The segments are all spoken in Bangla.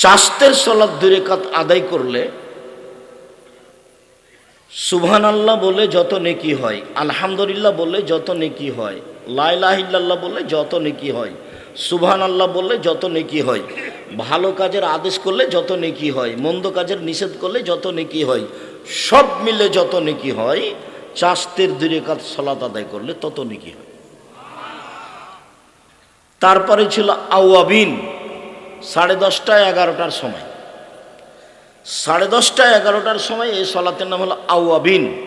চাস্তের সলাদ দুই রেখাত আদায় করলে সুবহান আল্লাহ বলে যত নেকি হয়, আলহামদুলিল্লাহ বললে যত নেকি হয় লাইলাহিল্লাহ বলে যত নেকি হয় সুবহান আল্লাহ বললে যত নেকি হয়, ভালো কাজের আদেশ করলে যত নেকি হয়, মন্দ কাজের নিষেধ করলে যত নেকি হয়, সব মিলে যত নেকি হয় চাস্তের দুই রেখাত সলাত আদায় করলে তত নেকি হয়। তারপরে ছিল আউয়াবিন সাড়ে দশটা এগারোটার সময়। সাড়ে দশটা এগারোটার সময় এই সলাতের নাম হলো আওয়াবিন।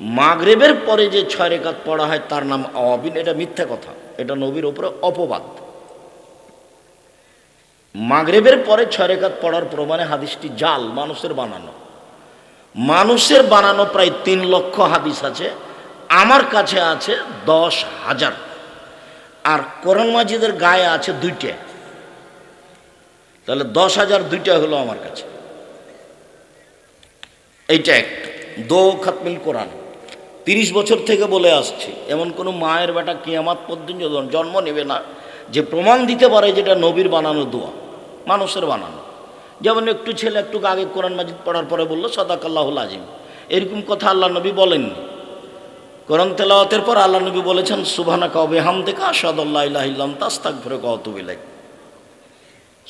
মাগরেবের পরে যে ছয় রেখাত পড়া হয় তার নাম আওয়াবিন, এটা মিথ্যা কথা। এটা নবীর ওপরে অপবাদ। মাগরেবের পরে ছয় রেখাত পড়ার প্রমাণে হাদিসটি জাল, মানুষের বানানো। মানুষের বানানো প্রায় তিন লক্ষ হাদিস আছে, আমার কাছে আছে দশ হাজার। আর কোরআন মাজিদের গায়ে আছে দুইটা। তাহলে দশ হাজার দুইটা হলো আমার কাছে। এইটা এক। দো খাতমিল কোরআন। তিরিশ বছর থেকে বলে আসছি, এমন কোনো মায়ের বেটা কিয়ামাত পর্যন্ত জন্ম নেবে না, যে প্রমাণ দিতে পারে যেটা নবীর বানানো দোয়া, মানুষের বানানো। যেমন একটু ছেলে একটু আগে কোরআন মাজিদ পড়ার পরে বলল, সদাকাল্লাহুল আজিম। এরকম কথা আল্লাহ নবী বলেননি। কোরআন তেলাওয়াতের পর আল্লাহ নবী বলেছেন সুবহানা কবে হাম দেখা ইলাহিল্লাম তাস্তাক ফেরে কহতুবিলাই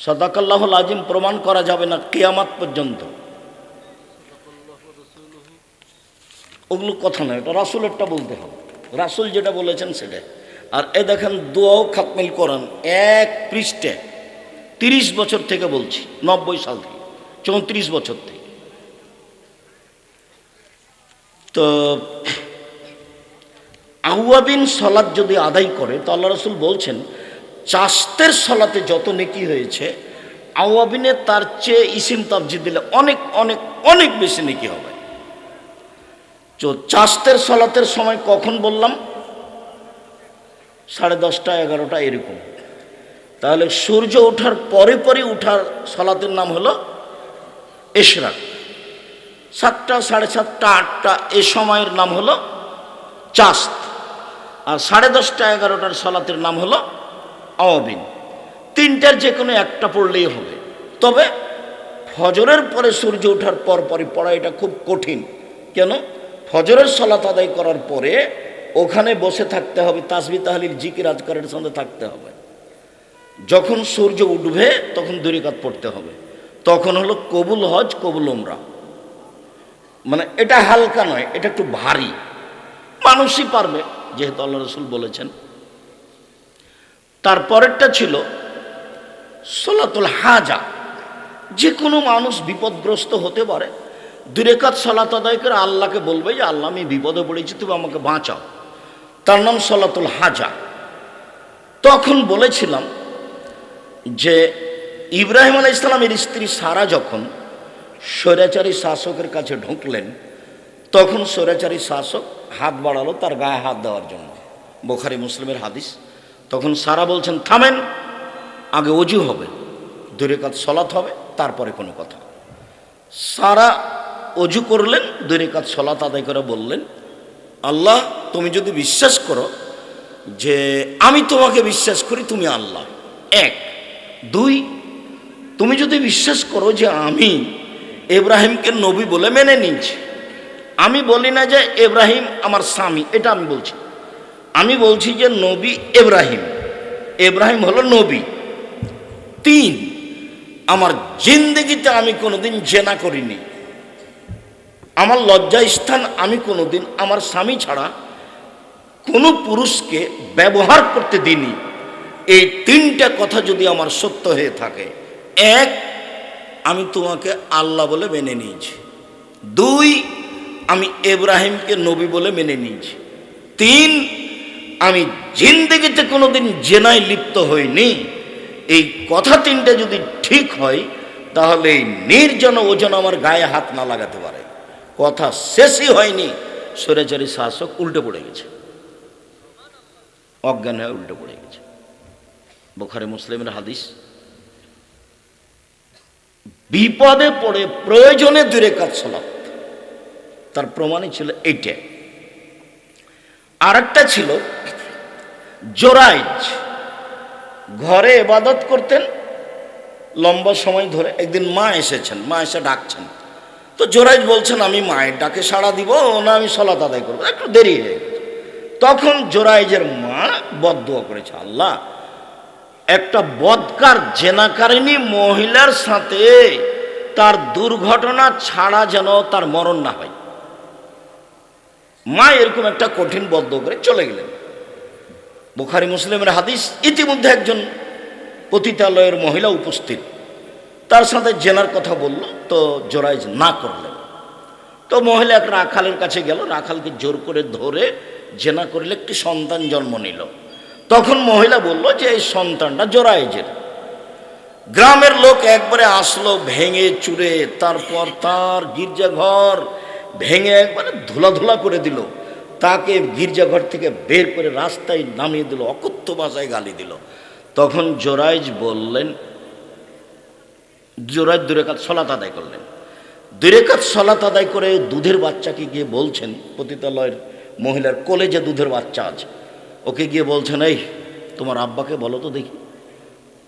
সদাকাল্লাহুল আজিম প্রমাণ করা যাবে না কেয়ামাত পর্যন্ত। ওগুলো কথা নয় এটা রাসুলেরটা বলতে হবে। রাসুল যেটা বলেছেন সেটা আর এ দেখেন দোয়াও খাতমিল করান এক পৃষ্ঠে তিরিশ বছর থেকে বলছি, নব্বই সাল থেকে, চৌত্রিশ বছর থেকে। তো আউয়াবিন সলাদ যদি আদায় করে, তো আল্লাহ রসুল বলছেন চাস্তের সলাতে যত নেকি হয়েছে আউয়াবিনে তার চেয়ে ইসিম তাবজি দিলে অনেক অনেক অনেক বেশি নেকি হবে। তো চাস্তের সলাতের সময় কখন বললাম? সাড়ে দশটা, এগারোটা এরকম। তাহলে সূর্য ওঠার পরে পরে উঠার সলাতের নাম হলো এশরাক। সাতটা, সাড়ে সাতটা, আটটা এ সময়ের নাম হলো চাস্ত আর সাড়ে দশটা, এগারোটার সলাতের নাম হলো আওয়াবিন তিনটার যে কোনো একটা পড়লেই হবে। তবে ফজরের পরে সূর্য ওঠার পর পরই পড়া এটা খুব কঠিন। কেন? ফজরের সলাত আদায় করার পরে ওখানে বসে থাকতে হবে তাসবি তাহলিল, জিকির, আজকারের সঙ্গে থাকতে হবে। যখন সূর্য উঠবে, তখন দরিকাত পড়তে হবে। তখন হলো কবুল হজ, কবুল ওমরা মানে এটা হালকা নয়, এটা একটু ভারী। মানুষই পারবে, যেহেতু আল্লাহ রসুল বলেছেন তারপরেরটা ছিল সলাতুল হাজা। যে কোনো মানুষ বিপদগ্রস্ত হতে পারে। দুরেকাত সলাত আদায় করে আল্লাহকে বলবে যে, আল্লাহ, আমি বিপদে পড়েছি, তুমি আমাকে বাঁচাও। তার নাম সলাতুল হাজা। তখন বলেছিলাম যে, ইব্রাহিম আলাহ ইসলামের স্ত্রী সারা যখন স্বৈরাচারী শাসকের কাছে ঢুকলেন, তখন স্বৈরাচারী শাসক হাত বাড়ালো তার গায়ে হাত দেওয়ার জন্য। বোখারি মুসলিমের হাদিস। তখন সারা বলছেন, থামেন, আগে অজু হবে, দূরে কাজ সলাত হবে, তারপরে কোনো কথা। সারা অজু করলেন, দূরে কাজ সলাৎ আদায় করে বললেন, আল্লাহ, তুমি যদি বিশ্বাস করো যে আমি তোমাকে বিশ্বাস করি, তুমি আল্লাহ। এক। দুই, তুমি যদি বিশ্বাস করো যে আমি এব্রাহিমকে নবী বলে মেনে নিয়েছি, আমি বলি না যে এব্রাহিম আমার স্বামী, এটা আমি বলছি। আমি বলছি যে নবী এব্রাহিম এব্রাহিম হলো নবী। তিন, আমার জিন্দগিতে আমি কোনোদিন জেনা করিনি। আমার লজ্জা স্থান আমি কোনোদিন আমার স্বামী ছাড়া কোনো পুরুষকে ব্যবহার করতে দিইনি। এই তিনটা কথা যদি আমার সত্য হয়ে থাকে, এক, আমি তোমাকে আল্লাহ বলে মেনে নিয়েছি। দুই, আমি এব্রাহিমকে নবী বলে মেনে নিয়েছি। তিন আমি জিন্দগিতে কোনোদিন জেনায় লিপ্ত হইনি। এই কথা তিনটে যদি ঠিক হয়, তাহলে এই নির্জন ওজন আমার গায়ে হাত না লাগাতে পারে। কথা শেষই হয়নি স্বৈরাচারী শাসক উল্টে পড়ে গেছে। অজ্ঞান হয়ে উল্টে পড়ে গেছে। বোখারে মুসলিমের হাদিস, বিপদে পড়ে প্রয়োজনে দূরে কাজ তার প্রমাণই ছিল এইটা। আরেকটা ছিল জোরাইজ। ঘরে এবাদত করতেন লম্বা সময় ধরে। একদিন মা এসেছেন, মা এসে ডাকছেন। তো জোরাইজ বলছেন, আমি মায়ের ডাকে সাড়া দিব, না আমি সলাত আদায় করব। একটু দেরি হয়ে গেছে তখন জোরাইজের মা বদুয়া করেছে, আল্লাহ, একটা বদকার জেনাকারিনী মহিলার সাথে তার দুর্ঘটনা ছাড়া যেন তার মরণ না হয়। মা এরকম একটা কঠিন বদ্ধ করে চলে গেলেন। বুখারি মুসলিমের হাদিস, ইতিমধ্যে একজন পতিতালয়ের মহিলা উপস্থিত। তার সাথে জেনার কথা বলল, তো জোরাইজ না করলেন। তো মহিলা এক রাখালের কাছে গেল, রাখালকে জোর করে ধরে জেনা করলে একটি সন্তান জন্ম নিল। তখন মহিলা বলল যে, এই সন্তানটা জোরাইজের। গ্রামের লোক একবারে আসলো, ভেঙে চুরে, তারপর তার গির্জাঘর ভেঙে একবারে ধুলা ধুলা করে দিল। তাকে গির্জাঘর থেকে বের করে রাস্তায় নামিয়ে দিল, অকথ্য ভাষায় গালি দিল। তখন জোরাইজ বললেন, জোরাইজ দুরেকাত সলাত আদায় করলেন। দুরেকাত সলাত আদায় করে দুধের বাচ্চাকে গিয়ে বলছেন, পতিতালয়ের মহিলার কোলে যে দুধের বাচ্চা আছে। ওকে গিয়ে বলছেন, এই, তোমার আব্বাকে বলো তো দেখি।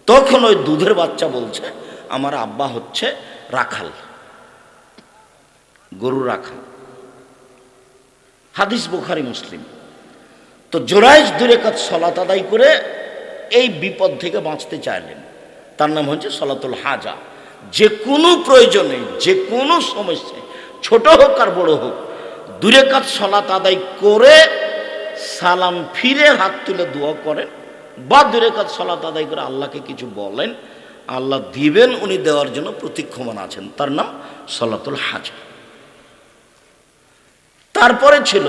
তখন ওই দুধের বাচ্চা বলছে, আমার আব্বা হচ্ছে রাখাল। গরু রাখাল হাদিস বুখারি, মুসলিম। তো জোরাইজ দুরেকাত সলাত আদায় করে এই বিপদ থেকে বাঁচতে চাইলেন। তার নাম হচ্ছে সলাতুল হাজা। যে কোনো প্রয়োজনে, যে কোনো সমস্যায় ছোট হোক আর বড় হোক, দুরেকাত সলাত আদায় করে সালাম ফিরে হাত তুলে দোয়া করেন বা দুরেকাত সলাত আদায় করে আল্লাহকে কিছু বলেন, আল্লাহ দিবেন, উনি দেওয়ার জন্য প্রতীক্ষমান আছেন। তার নাম সলাতুল হাজা। তারপরে ছিল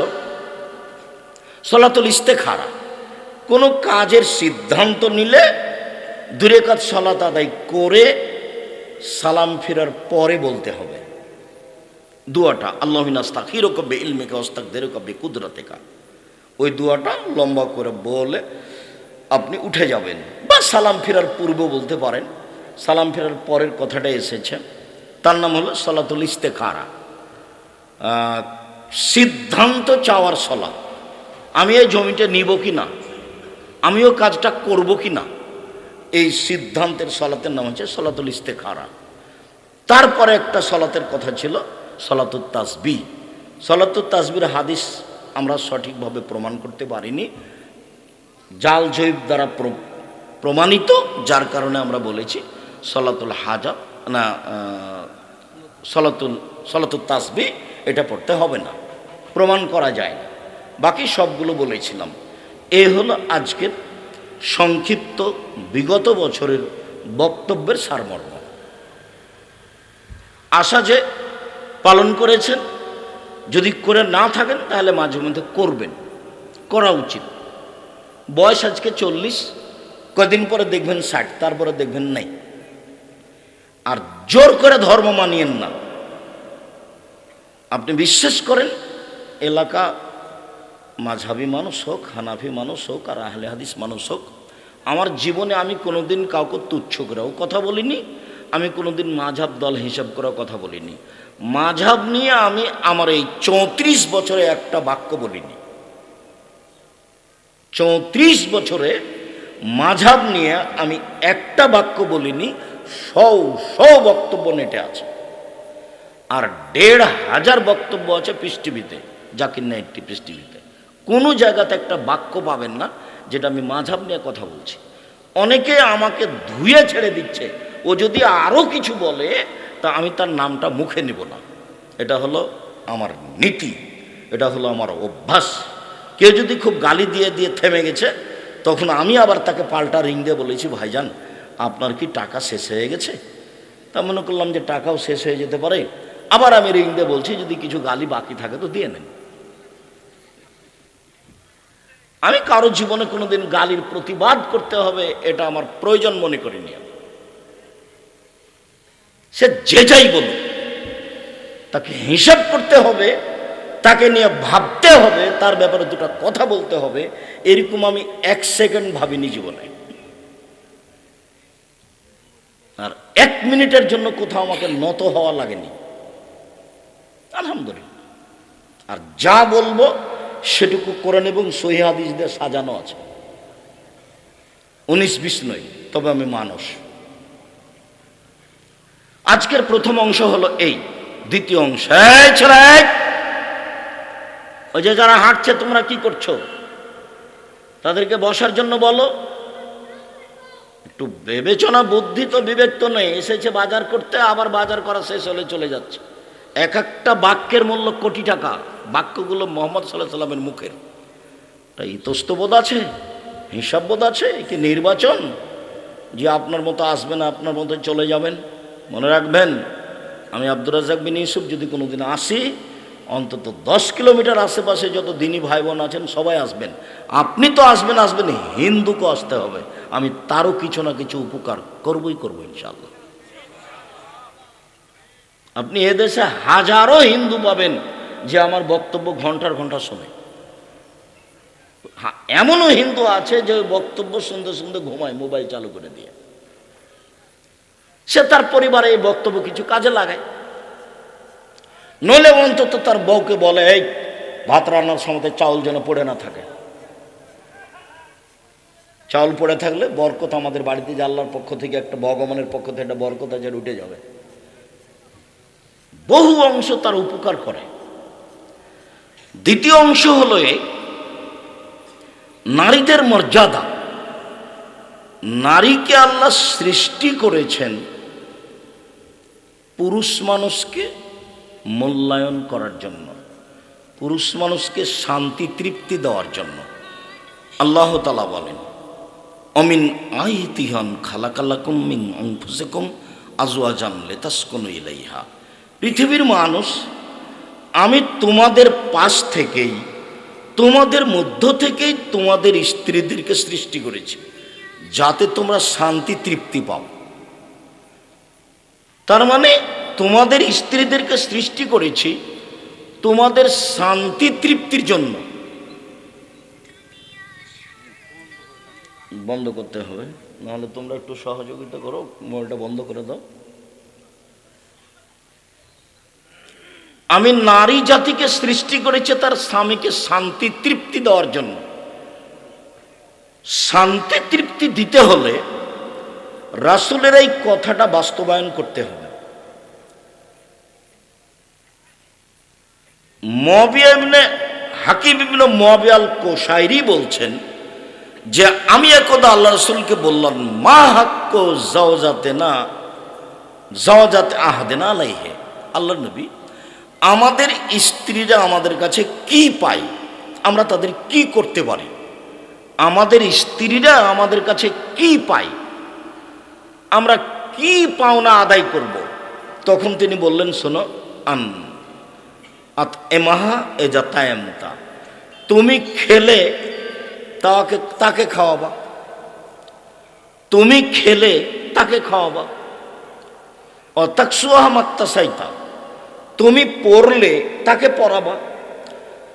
সলাতুল ইস্তেখারা। কোনো কাজের সিদ্ধান্ত নিলে দূরে কাজ সলাত আদায় করে সালাম ফেরার পরে বলতে হবে। দুয়াটা, আল্লাহ নাস্তাক হিরো কব্বে ইলমেকে অস্তাক দেরো কব্বে কুদরতেকা। ওই দুয়াটা লম্বা করে বলে আপনি উঠে যাবেন বা সালাম ফেরার পূর্ব বলতে পারেন। সালাম ফেরার পরের কথাটা এসেছে। তার নাম হলো সলাতুল ইস্তেখারা। সিদ্ধান্ত চাওয়ার সলা। আমি এই জমিটা নিব কি না? আমিও কাজটা করব কি না? এই সিদ্ধান্তের সলাতের নাম হচ্ছে সলাতুল ইস্তে ইস্তেখারা। তারপরে একটা সলাতের কথা ছিল সলাতুল তাসবি। সলাতুল তাসবির হাদিস আমরা সঠিকভাবে প্রমাণ করতে পারিনি। জাল জৈব দ্বারা প্র- প্রমাণিত, যার কারণে আমরা বলেছি সলাতুল হাজা, না সলাতুল সলাতুল তাসবি, এটা পড়তে হবে না। প্রমাণ করা যায়। না বাকি সবগুলো বলেছিলাম। এ হলো আজকের সংক্ষিপ্ত বিগত বছরের বক্তব্যের সারমর্ম। আশা যে পালন করেছেন। যদি করে না থাকেন, তাহলে মাঝে মধ্যে করবেন। করা উচিত। বয়স আজকে চল্লিশ। কদিন পরে দেখবেন ষাট, তারপরে দেখবেন নাই। আর জোর করে ধর্ম মানিয়েন না। আপনি বিশ্বাস করেন এলাকা মাঝাবি মানুষ হোক, হানাফি মানুষ হোক, আর আহলে হাদিস মানুষ হোক, আমার জীবনে আমি কোনোদিন কাউকে তুচ্ছ করেও কথা বলিনি, আমি কোনোদিন মাঝাব দল হিসাব করেও কথা বলিনি। মাঝাব নিয়ে আমি আমার এই চৌত্রিশ বছরে একটা বাক্য বলিনি। চৌত্রিশ বছরে মাঝাব নিয়ে আমি একটা বাক্য বলিনি, সৌ সৌ বক্তব্য নেটে আছে। আর দেড় হাজার বক্তব্য আছে পৃষ্টিভিতে জাকির নাইটটি পৃষ্টিভিতে কোনো জায়গাতে একটা বাক্য পাবেন না, যেটা আমি মাঝাব নিয়ে কথা বলছি। অনেকে আমাকে ধুয়ে ছেড়ে দিচ্ছে। ও যদি আরও কিছু বলে, তা আমি তার নামটা মুখে নেব না। এটা হলো আমার নীতি। এটা হলো আমার অভ্যাস। কেউ যদি খুব গালি দিয়ে দিয়ে থেমে গেছে, তখন আমি আবার তাকে পাল্টা রিং দিয়ে বলেছি, ভাইজান, আপনার কি টাকা শেষ হয়ে গেছে? তা মনে করলাম যে টাকাও শেষ হয়ে যেতে পারে। আবার আমি রিং দিয়ে বলছি, যদি কিছু গালি বাকি থাকে তো দিয়ে নেন। আমি কারও জীবনে কোনোদিন গালির প্রতিবাদ করতে হবে, এটা আমার প্রয়োজন মনে করিনি আমি। সে যে যাই বলুক, তাকে হিসাব করতে হবে, তাকে নিয়ে ভাবতে হবে, তার ব্যাপারে দুটো কথা বলতে হবে, এরকম আমি এক সেকেন্ড ভাবিনি জীবনে। আর এক মিনিটের জন্য কোথাও আমাকে নত হওয়া লাগেনি। আলহামদুলিল্লাহ। আর যা বলব সেটুকু কোরআন এবং সহি সাজানো আছে। উনিশ বিশ নয়, তবে আমি মানুষ। আজকের প্রথম অংশ হলো এই, দ্বিতীয় অংশ! ওই যে যারা হাঁটছে, তোমরা কি করছ? তাদেরকে বসার জন্য বলো। একটু বিবেচনা বুদ্ধি তো বিবেক তো নেই। এসেছে বাজার করতে, আবার বাজার করা শেষ হলে চলে যাচ্ছে। এক একটা বাক্যের মূল্য কোটি টাকা। বাক্যগুলো মোহাম্মদ সাল্লাহ সাল্লামের মুখের। তা ইতস্তবোধ আছে? হিসাববোধ আছে? কি নির্বাচন? যে আপনার মতো আসবেন, আপনার মতো চলে যাবেন। মনে রাখবেন, আমি আব্দুর রাজাক বিন ইউসুফ যদি কোনোদিন আসি, অন্তত দশ কিলোমিটার আশেপাশে যত দিনী ভাই বোন আছেন, সবাই আসবেন। আপনি তো আসবেন আসবেন, হিন্দুকে আসতে হবে। আমি তারও কিছু না কিছু উপকার করবই করব ইনশাল্লাহ আপনি এদেশে হাজারো হিন্দু পাবেন। যে আমার বক্তব্য ঘণ্টার ঘণ্টা শোনে। হ্যাঁ, এমনও হিন্দু আছে যে ওই বক্তব্য শুনতে শুনতে ঘুমায় মোবাইল চালু করে দিয়ে। সে তার পরিবারে এই বক্তব্য কিছু কাজে লাগায়। নইলে অন্তত তার বউকে বলে এই ভাত রান্নার সময় চাউল যেন পড়ে না থাকে। চাউল পড়ে থাকলে বরকত আমাদের বাড়িতে আল্লাহর পক্ষ থেকে একটা ভগবানের পক্ষ থেকে একটা বরকত আছে উঠে যাবে। বহু অংশ তার উপকার করে। দ্বিতীয় অংশ হলো নারীদের মর্যাদা। নারীকে আল্লাহ সৃষ্টি করেছেন পুরুষ মানুষকে মূল্যায়ন করার জন্য, পুরুষ মানুষকে শান্তি, তৃপ্তি দেওয়ার জন্য। আল্লাহ তালা বলেন, অমিন আইতিহান খালাকালাকুম মিন অংফুসেকুম আজওয়াজান লেতাসকনু ইলাইহা। পৃথিবীর মানুষ আমি তোমাদের পাশ থেকেই, তোমাদের মধ্য থেকেই তোমাদের স্ত্রীদেরকে সৃষ্টি করেছি, যাতে তোমরা শান্তি, তৃপ্তি পাও। তার মানে তোমাদের স্ত্রীদেরকে সৃষ্টি করেছি তোমাদের শান্তি, তৃপ্তির জন্য। বন্ধ করতে হবে, নাহলে তোমরা একটু সহযোগিতা করো, মোবাইলটা বন্ধ করে দাও। আমি নারী জাতিকে সৃষ্টি করেছে তার স্বামীকে শান্তি তৃপ্তি দেওয়ার জন্য। শান্তি তৃপ্তি দিতে হলে রাসুলের এই কথাটা বাস্তবায়ন করতে হবে। মবিয়াবনে হাকিম ইবনে মবিয়াল কোশাইরি বলছেন যে, আমি একদা আল্লাহ রসুলকে বললাম, মা হাক্ক জাওজাতে না জাওজাতে আহাদে না আলাইহে। আল্লাহ নবী আমাদের স্ত্রীরা আমাদের কাছে কি পায়? আমরা তাদের কি করতে পারি? আমাদের স্ত্রীরা আমাদের কাছে কি পায়? আমরা কি পাওনা আদায় করব? তখন তিনি বললেন, শোনো, আন, আত এমাহা এ যাতায়ামতা তুমি খেলে, তাকে তাকে খাওয়াবা। তুমি খেলে, তাকে খাওয়াবা। অতাকসুয়াহ মাত্তা সাইতা তুমি পড়লে তাকে পড়াবা।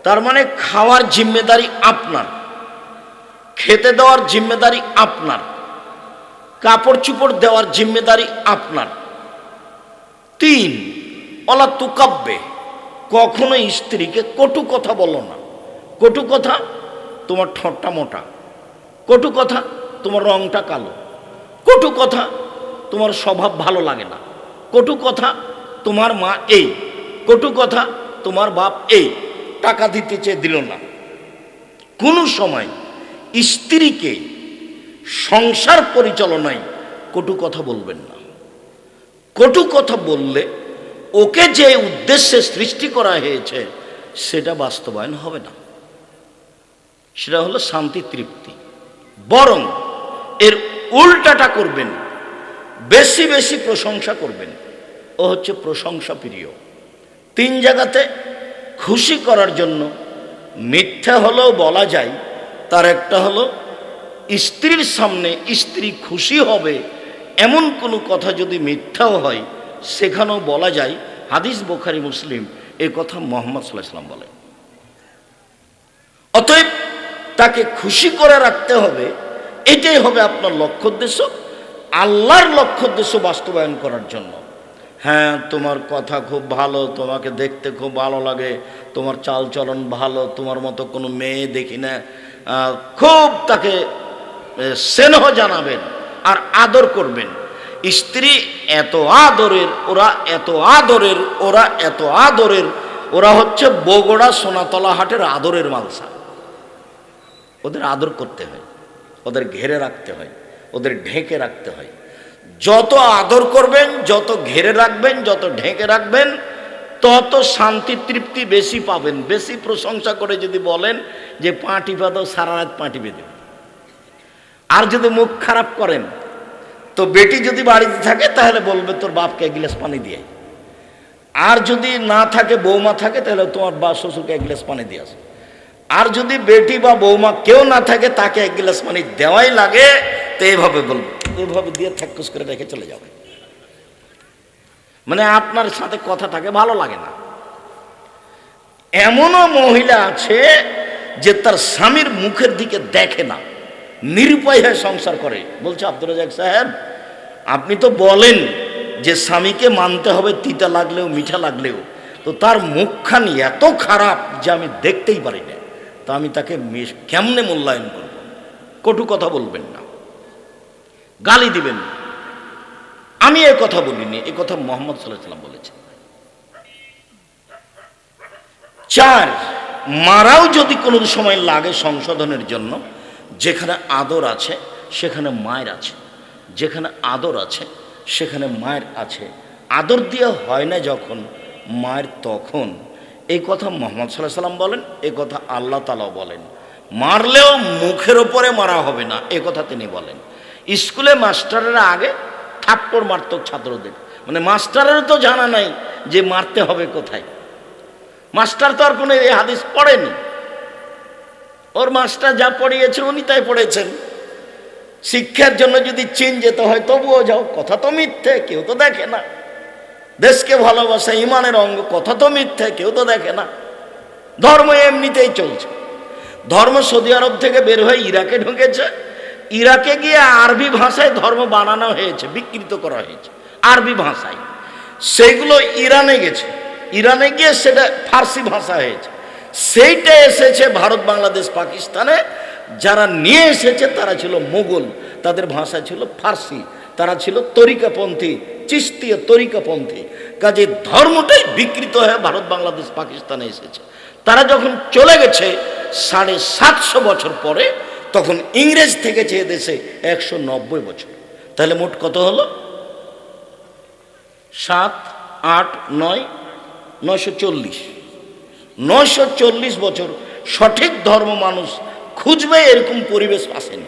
তার মানে খাওয়ার জিম্মেদারি আপনার, খেতে দেওয়ার জিম্মেদারি আপনার কাপড় চুপড় দেওয়ার জিম্মেদারি আপনার। তিন অলা তুকাব্বে, কখনো স্ত্রীকে কটু কথা বলো না। কটু কথা, তোমার ঠোঁটটা মোটা। কটু কথা, তোমার রংটা কালো। কটু কথা, তোমার স্বভাব ভালো লাগে না। কটু কথা, তোমার মা এই। কটু কথা, তোমার বাপ এই টাকা দিতে চেয়ে দিল না। কোনো সময় স্ত্রীকে সংসার পরিচালনায় কটু কথা বলবেন না। কটু কথা বললে ওকে যে উদ্দেশ্যে সৃষ্টি করা হয়েছে, সেটা বাস্তবায়ন হবে না। সেটা হলো শান্তি, তৃপ্তি। বরং এর উল্টাটা করবেন, বেশি বেশি প্রশংসা করবেন। ও হচ্ছে প্রশংসা প্রিয় তিন জায়গাতে খুশি করার জন্য মিথ্যা হলেও বলা যায়, তার একটা হলো, স্ত্রীর সামনে স্ত্রী খুশি হবে এমন কোনো কথা যদি মিথ্যাও হয়, সেখানেও বলা যায়, হাদিস বোখারি, মুসলিম, এ কথা মোহাম্মদ সাল্লাহ ইসলাম বলে অতএব তাকে খুশি করে রাখতে হবে, এটাই হবে আপনার লক্ষ্য উদ্দেশ্য, আল্লাহর লক্ষ্য উদ্দেশ্য বাস্তবায়ন করার জন্য। হ্যাঁ তোমার কথা খুব ভালো, তোমাকে দেখতে খুব ভালো লাগে, তোমার চালচলন ভালো, তোমার মতো কোনো মেয়ে দেখি না। খুব তাকে স্নেহ জানাবেন আর আদর করবেন। স্ত্রী এত আদরের, ওরা এত আদরের, ওরা এত আদরের, ওরা হচ্ছে বগুড়া সোনাতলা হাটের আদরের মালসা। ওদের আদর করতে হয়, ওদের ঘেরে রাখতে হয়, ওদের ঢেকে রাখতে হয়। যত আদর করবেন, যত ঘেরে রাখবেন, যত ঢেকে রাখবেন, তত শান্তি তৃপ্তি বেশি পাবেন। বেশি প্রশংসা করে যদি বলেন যে পা টিপা দাও সারা রাত পা টিপে দেবে। আর যদি মুখ খারাপ করেন, তো বেটি যদি বাড়িতে থাকে, তাহলে বলবে, তোর বাপকে এক গ্লাস পানি দিয়ে আর যদি না থাকে, বৌমা থাকে, তাহলে তোমার বা শ্বশুরকে এক গ্লাস পানি দিয়ে আসো। আর যদি বেটি বা বৌমা কেউ না থাকে, তাকে এক গ্লাস পানি দেওয়াই লাগে, তো এইভাবে বলব। এইভাবে দিয়ে থাকুস করে রেখে চলে যাবে। মানে আপনার সাথে কথা থাকে ভালো লাগে না। এমনও মহিলা আছে যে তার স্বামীর মুখের দিকে দেখে না, নিরুপায় হয়ে সংসার করে। বলছে আব্দুল রাজাক সাহেব, আপনি তো বলেন যে স্বামীকে মানতে হবে, তিতা লাগলেও, মিঠা লাগলেও। তো তার মুখখানি এত খারাপ যে আমি দেখতেই পারি না। তো আমি তাকে কেমনে মূল্যায়ন করব? কটু কথা বলবেন না। গালি দিবেন। আমি এ কথা বলিনি, এ কথা মোহাম্মদ সাল্লাহ সাল্লাম বলেছেন। চার, মারাও যদি কোনো সময় লাগে সংশোধনের জন্য, যেখানে আদর আছে, সেখানে মায়ের আছে। যেখানে আদর আছে, সেখানে মায়ের আছে। আদর দিয়ে হয় না যখন, মায়ের তখন। এই কথা মোহাম্মদ সাল্লাহ সাল্লাম বলেন, এ কথা আল্লাহ তালাও বলেন। মারলেও মুখের ওপরে মারা হবে না, এ কথা তিনি বলেন। স্কুলে মাস্টারেরা আগে থাপ্পড় মারত ছাত্রদের। মানে মাস্টারের তো জানা নাই যে মারতে হবে কোথায়। মাস্টার তো আর কোনো এই হাদিস পড়েনি। ওর মাস্টার যা পড়িয়েছে উনি তাই পড়েছেন। শিক্ষার জন্য যদি চীন যেতে হয় তবুও যাও, কথা তো মিথ্যে, কেউ তো দেখে না। দেশকে ভালোবাসা, ইমানের অঙ্গ, কথা তো মিথ্যে, কেউ তো দেখে না। ধর্ম এমনিতেই চলছে। ধর্ম সৌদি আরব থেকে বের হয়ে ইরাকে ঢুকেছে। ইরাকে গিয়ে আরবি ভাষায় ধর্ম বানানো হয়েছে, বিকৃত করা হয়েছে, আরবি ভাষায়। সেগুলো ইরানে গেছে। ইরানে গিয়ে সেটা ফার্সি ভাষা হয়েছে। সেইটা এসেছে ভারত, বাংলাদেশ, পাকিস্তানে। যারা নিয়ে এসেছে, তারা ছিল মোগল, তাদের ভাষা ছিল ফার্সি, তারা ছিল তরিকাপন্থী, চিস্তীয় তরিকাপন্থী। কাজে ধর্মটাই বিকৃত হয়ে ভারত, বাংলাদেশ, পাকিস্তানে এসেছে। তারা যখন চলে গেছে, সাড়ে সাতশো বছর পরে তখন ইংরেজ থেকে চেয়ে দেশে একশো নব্বই বছর। তাহলে মোট কত হলো? সাত, আট, নয়, নয়শো চল্লিশ। নয়শো চল্লিশ বছর সঠিক ধর্ম মানুষ খুঁজবে, এরকম পরিবেশ আসেনি।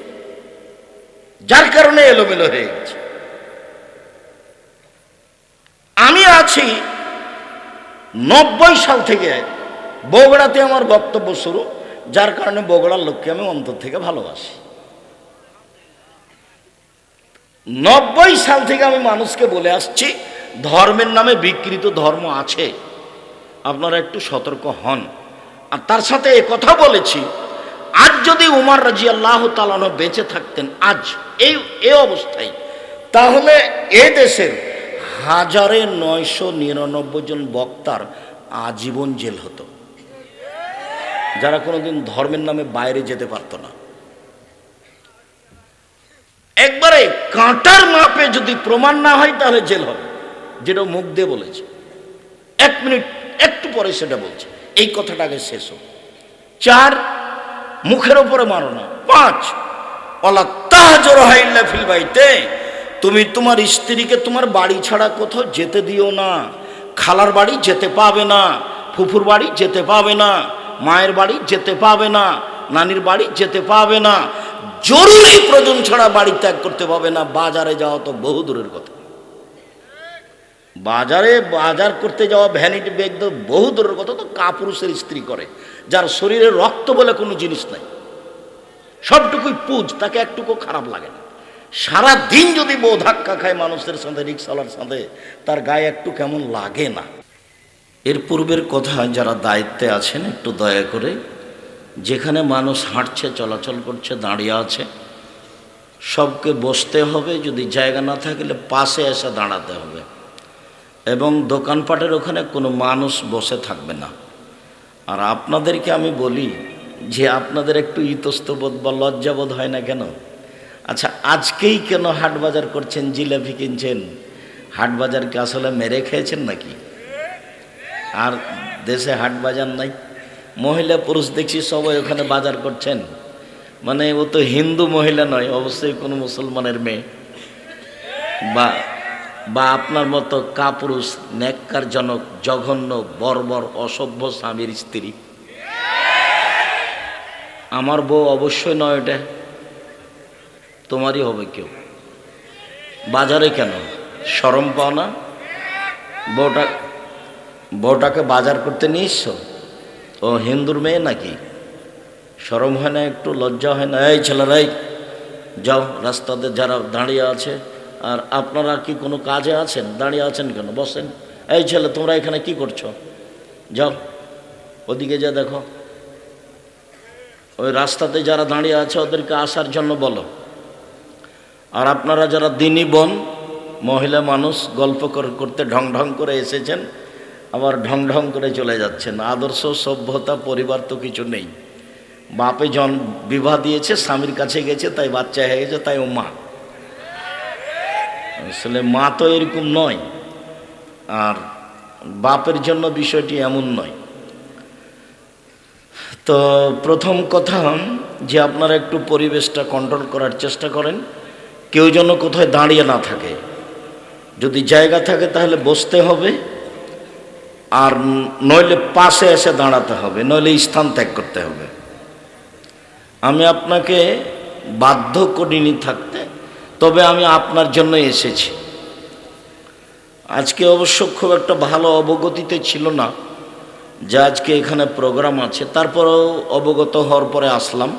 যার কারণে এলোমেলো হয়ে গেছে। আমি আছি নব্বই সাল থেকে বগুড়াতে আমার বক্তব্য শুরু। যার কারণে বগুড়ার লোককে আমি অন্তর থেকে ভালোবাসি। নব্বই সাল থেকে আমি মানুষকে বলে আসছি, ধর্মের নামে বিকৃত ধর্ম আছে, আপনারা একটু সতর্ক হন। আর তার সাথে কথা বলেছি, আজ যদি উমার রাজি আল্লাহ তালানো বেঁচে থাকতেন, আজ এই, এ অবস্থায়, তাহলে এ দেশের হাজারে নয়শো নিরানব্বই জন বক্তার আজীবন জেল হতো। যারা কোনোদিন ধর্মের নামে বাইরে যেতে পারতো না। একবারে কাঁটার মাপে যদি প্রমাণ না হয়, তাহলে জেল হবে। যেটা মুখ দিয়ে বলেছে। এক মিনিট, একটু পরে সেটা বলছে। এই কথাটা আগে শেষ হোক। চার, মুখের ওপরে মারো না। পাঁচ, অলা তাহাজর হাইল্লা ফিল বাইতে, তুমি তোমার স্ত্রীকে তোমার বাড়ি ছাড়া কোথাও যেতে দিও না। খালার বাড়ি যেতে পাবে না। ফুফুর বাড়ি যেতে পাবে না। মায়ের বাড়ি যেতে পাবে না, নানির বাড়ি যেতে পাবে না, জরুরি প্রয়োজন ছাড়া বাড়ি ত্যাগ করতে পাবে না, বাজারে যাওয়া তো বহু দূরের কথা। বাজারে, বাজার করতে যাওয়া ভ্যানিটি ব্যাগ তো বহু দূরের কথা, তো কাপুরুষের স্ত্রী করে, যার শরীরে রক্ত বলে কোনো জিনিস নাই। সবটুকুই পুজ, তাকে একটুকু খারাপ লাগে না। সারা দিন যদি বউ ধাক্কা খায় মানুষের সাথে, রিক্সাওয়ালার সাথে, তার গায়ে একটু কেমন লাগে না। এর পূর্বের কথা যারা দায়িত্বে আছেন, একটু দয়া করে, যেখানে মানুষ হাঁটছে, চলাচল করছে, দাঁড়িয়ে আছে, সবকে বসতে হবে, যদি জায়গা না থাকলে পাশে এসে দাঁড়াতে হবে। এবং দোকানপাটের ওখানে কোনো মানুষ বসে থাকবে না। আর আপনাদেরকে আমি বলি, যে আপনাদের একটু ইতস্তবোধ বা লজ্জাবোধ হয় না কেন? আচ্ছা আজকেই কেন হাট বাজার করছেন, জিলাপি কিনছেন? হাট বাজার কি আসলে মেরে খেয়েছেন নাকি? আর দেশে হাট বাজার নাই। মহিলা পুরুষ দেখছি সবাই ওখানে বাজার করছেন। মানে ও তো হিন্দু মহিলা নয়, অবশ্যই কোনো মুসলমানের মেয়ে। বা বা আপনার মতো কাপুরুষ, ন্যাক্কারজনক, জঘন্য, বর্বর, অসভ্য স্বামীর স্ত্রী। আমার বউ অবশ্যই নয় এটা। তোমারই হবে কেউ। বাজারে কেন? সরম পাও না? বউটা বউটাকে বাজার করতে নিয়ে এসছো ও হিন্দুর মেয়ে নাকি? সরম হয় না একটু, লজ্জা হয় না? এই ছেলেরাই যাও, রাস্তাতে যারা দাঁড়িয়ে আছে, আর আপনারা কি কোনো কাজে আছেন? দাঁড়িয়ে আছেন কেন? বসেন। এই ছেলে, তোমরা এখানে কি করছ? যাও, ওদিকে যা দেখো। ওই রাস্তাতে যারা দাঁড়িয়ে আছে, ওদেরকে আসার জন্য বলো। আর আপনারা যারা দিনী বোন, মহিলা মানুষ, গল্প কর- করতে ঢং ঢং করে এসেছেন আবার ঢং ঢং করে চলে যাচ্ছেন। আদর্শ, সভ্যতা, পরিবার তো কিছু নেই। বাপে জন বিবাহ দিয়েছে, স্বামীর কাছে গেছে, তাই বাচ্চা হয়ে গেছে, তাই ও মা। আসলে মা তো এরকম নয়, আর বাপের জন্য বিষয়টি এমন নয়। তো প্রথম কথা যে আপনারা একটু পরিবেশটা কন্ট্রোল করার চেষ্টা করেন, কেউ যেন কোথায় দাঁড়িয়ে না থাকে। যদি জায়গা থাকে তাহলে বসতে হবে আর নইলে পাশে এসে দাঁড়াতে হবে, নইলে স্থান ত্যাগ করতে হবে। আমি আপনাকে বাধ্য করিনি থাকতে, তবে আমি আপনার জন্য এসেছি। আজকে অবশ্য খুব একটা ভালো অবগতিতে ছিল না, যে আজকে এখানে প্রোগ্রাম আছে, তারপরেও অবগত হওয়ার পরে আসলাম।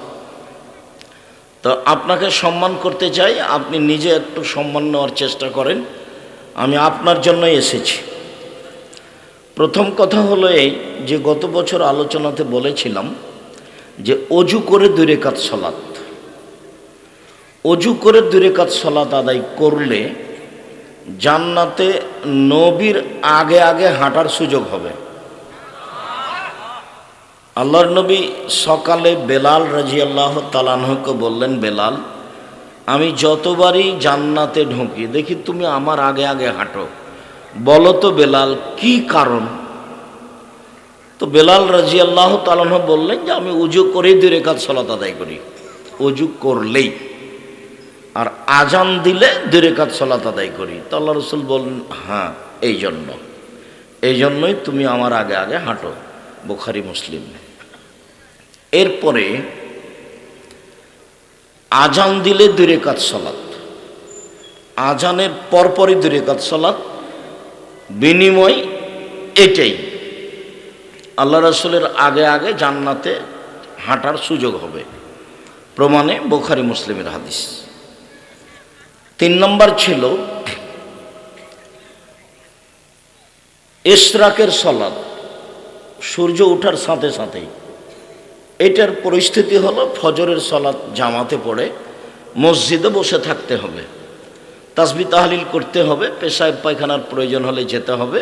তো আপনাকে সম্মান করতে চাই, আপনি নিজে একটু সম্মান নেওয়ার চেষ্টা করেন, আমি আপনার জন্যই এসেছি। প্রথম কথা হলো এই যে গত বছর আলোচনাতে বলেছিলাম যে অজু করে দূরে কাজ সলাৎ অজু করে দূরে কাজ সলাৎ আদায় করলে জান্নাতে নবীর আগে আগে হাঁটার সুযোগ হবে। আল্লাহর নবী সকালে বেলাল রাজি আল্লাহ তালানহকে বললেন, বেলাল, আমি যতবারই জান্নাতে ঢুকি, দেখি তুমি আমার আগে আগে হাঁটো। বলো তো বেলাল, কি কারণ? তো বেলাল রাজি আল্লাহ তালানহ বললেন যে, আমি উজু করেই দুই কাজ সলাত আদায় করি। উজু করলেই। আর আজান দিলে দুই কাজ সলাত আদায় করি। তো আল্লাহ রসুল বললেন হ্যাঁ এই জন্য। এই জন্যই তুমি আমার আগে আগে হাঁটো, বুখারি, মুসলিম। এরপরে আজান দিলে দুই কাজ সলাত। আজানের পরপরই দুই কাজ সলাত বিনিময় এটাই। আল্লাহ রসুলের আগে আগে জান্নাতে হাঁটার সুযোগ হবে। প্রমাণে বোখারি মুসলিমের হাদিস। তিন নম্বর ছিল ইশরাকের সলাদ সূর্য ওঠার সাথে সাথেই। এটার পরিস্থিতি হলো ফজরের সলাদ জামাতে পড়ে। মসজিদে বসে থাকতে হবে। তাসবি তাহলিল করতে হবে, পেশায় পায়খানার প্রয়োজন হলে যেতে হবে।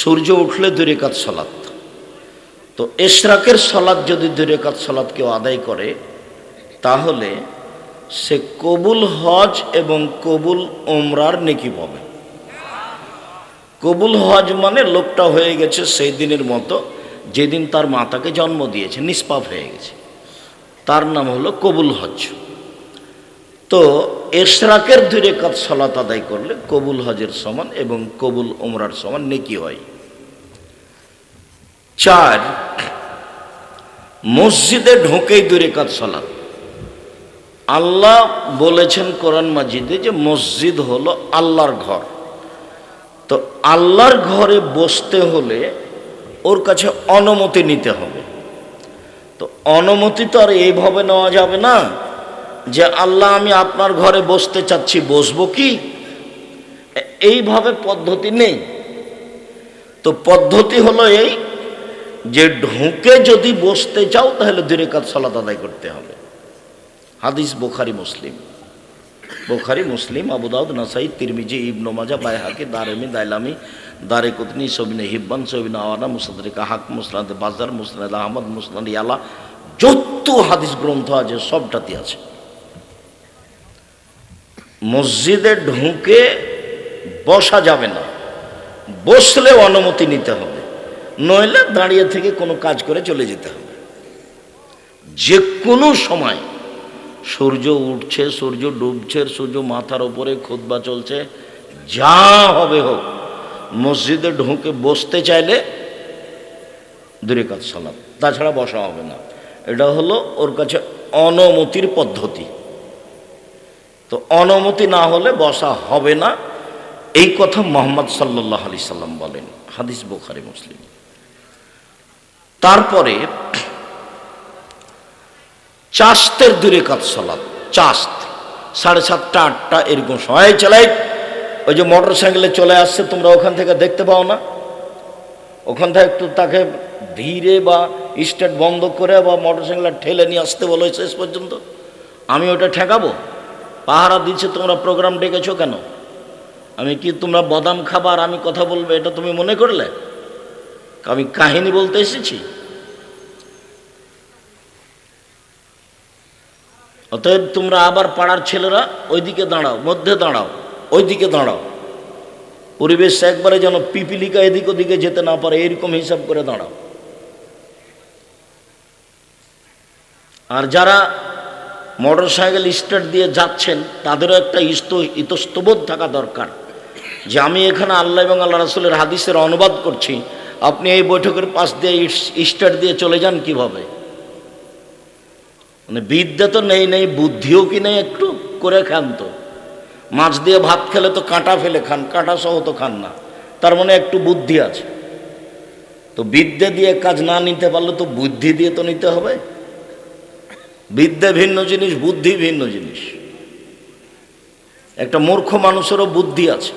সূর্য উঠলে দূরে কাজ তো এশরাকের সলাদ যদি দূরে কাজ কেউ আদায় করে, তাহলে সে কবুল হজ এবং কবুল ওমরার নেকি পাবে। কবুল হজ মানে লোকটা হয়ে গেছে সেই দিনের মতো, যেদিন তার মাতাকে জন্ম দিয়েছে, নিষ্পাপ হয়ে গেছে। তার নাম হলো কবুল হজ। তো এশরাকের দুই কাজ সলাত আদায় করলে কবুল হজের সমান এবং কবুল ওমরার সমান নেকি হয়। চার, মসজিদে ঢোকেই দুই কাজ সলাত। আল্লাহ বলেছেন কোরআন মাজিদে যে মসজিদ হলো আল্লাহর ঘর। তো আল্লাহর ঘরে বসতে হলে ওর কাছে অনুমতি নিতে হবে। তো অনুমতি তো আর এইভাবে নেওয়া যাবে না। যে আল্লাহ, আমি আপনার ঘরে বসতে চাচ্ছি, বসবো কি? এইভাবে পদ্ধতি নেই। তো পদ্ধতি হলো এই যে ঢুকে যদি বসতে চাও, তাহলে দূরে কাজ সলাত আদায় করতে হবে। হাদিস বোখারি, মুসলিম। বোখারি, মুসলিম আবুদাউদ নাসাই, তিরমিজি, ইবনু মাজা বাইহাকি দারেমি দাইলামি দারে কুতনি সবিনে হিব্বান, সবিনে আওয়ানা মুসাদরিকা হাক, মুসনাদ, বাজার, মুসনাদ, আহমদ, মুসনাদ, ইয়ালা, যত হাদিস গ্রন্থ আছে সবটাতে আছে। মসজিদে ঢুকে বসা যাবে না। বসলে অনুমতি নিতে হবে। নইলে দাঁড়িয়ে থেকে কোনো কাজ করে চলে যেতে হবে। যে কোনো সময় সূর্য উঠছে, সূর্য ডুবছে, সূর্য মাথার ওপরে খুতবা চলছে, যা হবে হোক, মসজিদে ঢুকে বসতে চাইলে দূরে কাজ সালাম। তাছাড়া বসা হবে না। এটা হলো ওর কাছে অনুমতির পদ্ধতি। তো অনুমতি না হলে বসা হবে না। এই কথা মোহাম্মদ সাল্লাহ আলি সাল্লাম বলেন, হাদিস বুখারি, মুসলিম। তারপরে চাস্তের দূরে কাজ সালাদ চাস্ত সাড়ে সাতটা, আটটা, এরকম সময় চালাই ওই যে মোটর সাইকেলে চলে আসছে, তোমরা ওখান থেকে দেখতে পাও না। ওখান থেকে একটু তাকে ধীরে বা স্টার্ট বন্ধ করে বা মোটর সাইকেলটা ঠেলে নিয়ে আসতে বলো, শেষ পর্যন্ত। আমি ওটা ঠেকাবো? পাহারা দিচ্ছে, তোমরা প্রোগ্রাম ডেকেছো কেন? আমি কি তোমরা বাদাম খাবার, আমি কথা বলব, এটা তুমি মনে করলে? আমি কাহিনী বলতে এসেছি? অতএব তোমরা আবার পাড়ার ছেলেরা ওইদিকে দাঁড়াও, মধ্যে দাঁড়াও, ওইদিকে দাঁড়াও। পরিবেশ একবারে যেন পিপিলিকা এদিক ওদিকে যেতে না পারে, এরকম হিসাব করে দাঁড়াও। আর যারা মোটর সাইকেল স্টার্ট দিয়ে যাচ্ছেন, তাদেরও একটা ইস্ত ইতস্তবোধ থাকা দরকার। যে আমি এখানে আল্লাহ এবং আল্লাহ রাসুলের হাদিসের অনুবাদ করছি, আপনি এই বৈঠকের পাশ দিয়ে স্টার্ট দিয়ে চলে যান কীভাবে? মানে বিদ্যা তো নেই নেই বুদ্ধিও কি নেই একটু? করে খান তো। মাছ দিয়ে ভাত খেলে তো কাঁটা ফেলে খান, কাঁটা সহ তো খান না। তার মানে একটু বুদ্ধি আছে। তো বিদ্যে দিয়ে কাজ না নিতে পারলে তো বুদ্ধি দিয়ে তো নিতে হবে। বিদ্যা ভিন্ন জিনিস বুদ্ধি ভিন্ন জিনিস। একটা মূর্খ মানুষেরও বুদ্ধি আছে।